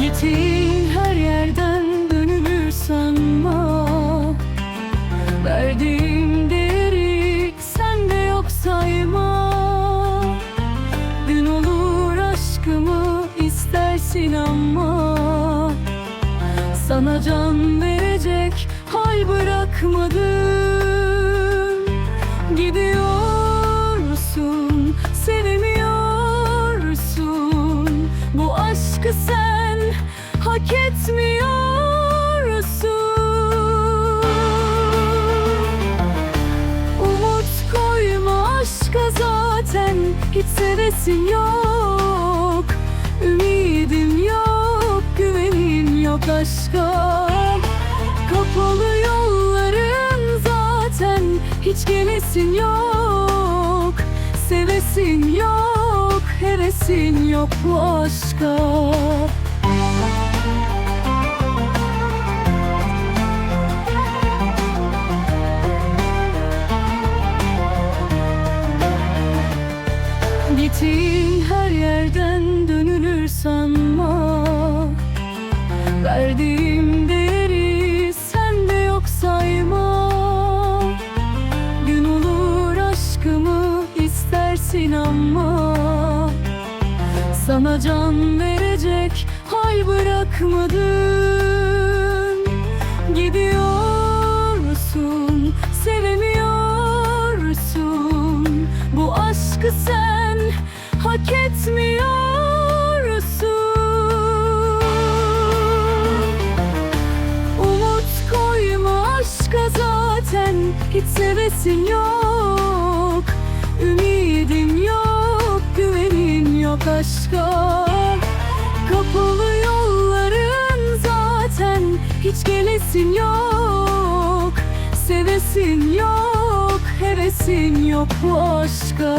Yeteği her yerden dönülür sanma Verdiğim değeri sende yok sayma. Gün olur aşkımı istersin ama Sana can verecek hal bırakmadım. Gidiyorsun, sevmiyorsun. Bu aşkı sen koyma aşka zaten hiç sevesin yok. Ümidim yok, güvenin yok aşka. Kapalı yolların zaten hiç gelesin yok. Sevesin yok, hevesin yok bu aşka Gittiğin her yerden dönülür sanma. Verdiğim değeri sende yok sayma. Gün olur aşkımı istersin ama. Sana can verecek hal bırakmadım Gidiyorsun, sevemiyorsun. Bu aşkı sen sevesin yok Ümidim yok, güvenin yok aşka. Kapalı yolların zaten hiç gelesin yok. Sevesin yok, hevesin yok bu aşka